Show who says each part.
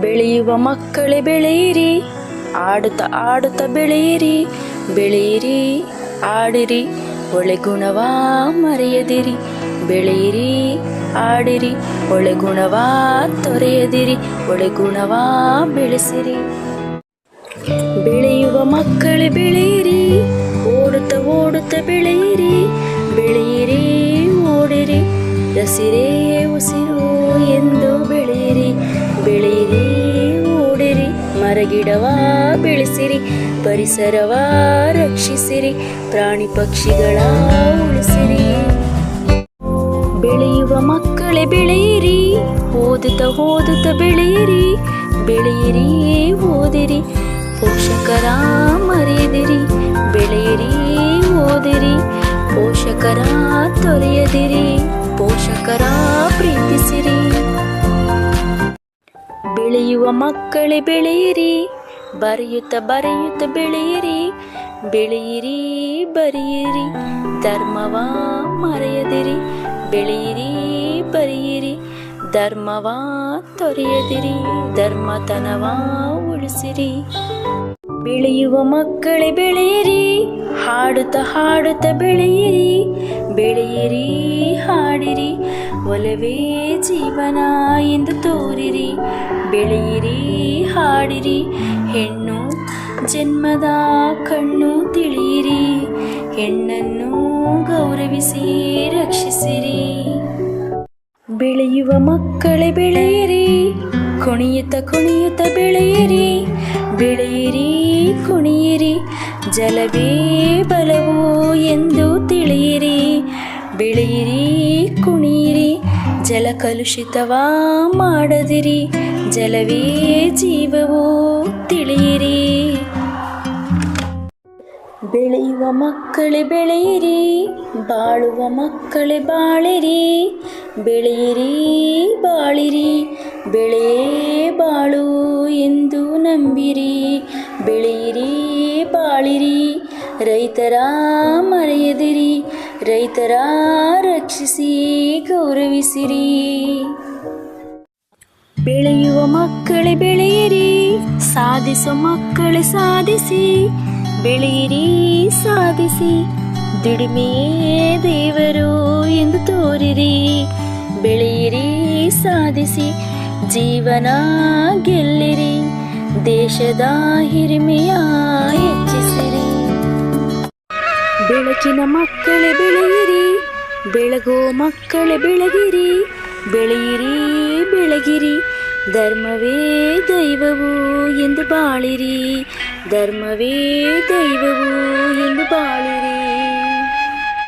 Speaker 1: ಬೆಳೆಯುವ ಮಕ್ಕಳೇ ಬೆಳೆಯಿರಿ, ಆಡುತ್ತ ಆಡುತ್ತ ಬೆಳೆಯಿರಿ ಬೆಳೆಯಿರಿ, ಆಡಿರಿ ಒಳೆ ಗುಣವಾ ಮರೆಯದಿರಿ, ಬೆಳೆಯಿರಿ, ಆಡಿರಿ ಒಳೆ ಗುಣವಾ ತೊರೆಯದಿರಿ ಒಳೆ ಗುಣವಾ ಬೆಳೆಸಿರಿ. ಬೆಳೆಯುವ ಮಕ್ಕಳೇ ಬೆಳೆಯಿರಿ, ಓಡುತ್ತ ಓಡುತ್ತ ಬೆಳೆಯಿರಿ ಬೆಳೆಯಿರಿ, ಓಡಿರಿ ರಸಿರೇ ಉಸಿರು ಮರಗಿಡವ ಬೆಳೆಸಿರಿ, ಪರಿಸರವ ರಕ್ಷಿಸಿರಿ, ಪ್ರಾಣಿ ಪಕ್ಷಿಗಳ ಉಳಿಸಿರಿ. ಬೆಳೆಯುವ ಮಕ್ಕಳೇ ಬೆಳೆಯಿರಿ, ಓದುತ್ತ ಓದುತ್ತ ಬೆಳೆಯಿರಿ ಬೆಳೆಯಿರಿ ಓದಿರಿ, ಪೋಷಕರ ಮರೆಯದಿರಿ, ಬೆಳೆಯಿರಿ ಓದಿರಿ, ಪೋಷಕರ ತೊರೆಯದಿರಿ, ಪೋಷಕರ ಪ್ರೀತಿಸಿರಿ. ಬೆಳೆಯುವ ಮಕ್ಕಳೇ ಬೆಳೆಯಿರಿ. ಬರೆಯುತ್ತ ಬರೆಯುತ್ತ ಬೆಳೆಯಿರಿ. ಬೆಳೆಯಿರಿ, ಬರೆಯಿರಿ. ಧರ್ಮವ ಮರೆಯದಿರಿ. ಬೆಳೆಯಿರಿ, ಬರೆಯಿರಿ. ಧರ್ಮವ ತೊರೆಯದಿರಿ. ಧರ್ಮತನವ ಉಳಿಸಿರಿ. ಬೆಳೆಯುವ ಮಕ್ಕಳೇ ಬೆಳೆಯಿರಿ, ಹಾಡುತ್ತ ಹಾಡುತ್ತ ಬೆಳೆಯಿರಿ ಬೆಳೆಯಿರಿ, ಹಾಡಿರಿ. ಒಲವೇ ಜೀವನ ಎಂದು ತೋರಿರಿ, ಬೆಳೆಯಿರಿ, ಹಾಡಿರಿ. ಹೆಣ್ಣು ಜನ್ಮದ ಕಣ್ಣು ತಿಳಿಯಿರಿ, ಹೆಣ್ಣನ್ನು ಗೌರವಿಸಿ ರಕ್ಷಿಸಿರಿ. ಬೆಳೆಯುವ ಮಕ್ಕಳೇ ಬೆಳೆಯಿರಿ ಕುಣಿಯುತ್ತ ಕುಣಿಯುತ್ತ ಬೆಳೆಯಿರಿ ಬೆಳೆಯಿರಿ, ಕುಣಿಯಿರಿ. ಜಲವೇ ಬಲವು ಎಂದು ತಿಳಿಯಿರಿ, ಬೆಳೆಯಿರಿ, ಕುಣಿಯಿರಿ. ಜಲ ಕಲುಷಿತವ ಮಾಡದಿರಿ, ಜಲವೇ ಜೀವವು ತಿಳಿಯಿರಿ. ಬೆಳೆಯುವ ಮಕ್ಕಳೇ ಬೆಳೆಯಿರಿ, ಬಾಳುವ ಮಕ್ಕಳೇ ಬಾಳಿರಿ, ಬೆಳೆಯಿರಿ, ಬಾಳಿರಿ, ಬೆಳೆಯೇ ಬಾಳು ಎಂದು ನಂಬಿರಿ, ಬೆಳೆಯಿರಿ, ಬಾಳಿರಿ, ರೈತರ ಮರೆಯದಿರಿ, ರೈತರ ರಕ್ಷಿಸಿ ಗೌರವಿಸಿರಿ. ಬೆಳೆಯುವ ಮಕ್ಕಳೇ ಬೆಳೆಯಿರಿ, ಸಾಧಿಸುವ ಮಕ್ಕಳೇ ಸಾಧಿಸಿ ಬೆಳೆಯಿರಿ, ಸಾಧಿಸಿ. ದುಡಿಮೆಯೇ ದೇವರು ಎಂದು ತೋರಿರಿ. ಬೆಳೆಯಿರಿ, ಸಾಧಿಸಿ. ಜೀವನ ಗೆಲ್ಲಿರಿ. ದೇಶದ ಹಿರಿಮೆಯ ಹೆಚ್ಚಿಸಿರಿ. ಬೆಳಕಿನ ಮಕ್ಕಳೇ ಬೆಳೆಯಿರಿ. ಬೆಳಗೋ ಮಕ್ಕಳೇ ಬೆಳಗಿರಿ. ಬೆಳೆಯಿರಿ, ಬೆಳಗಿರಿ. ಧರ್ಮವೇ ದೈವವು ಎಂದು ಬಾಳಿರಿ ಧರ್ಮವೇ ದೈವವು ಎಂದು ಬಾಳಿರಿ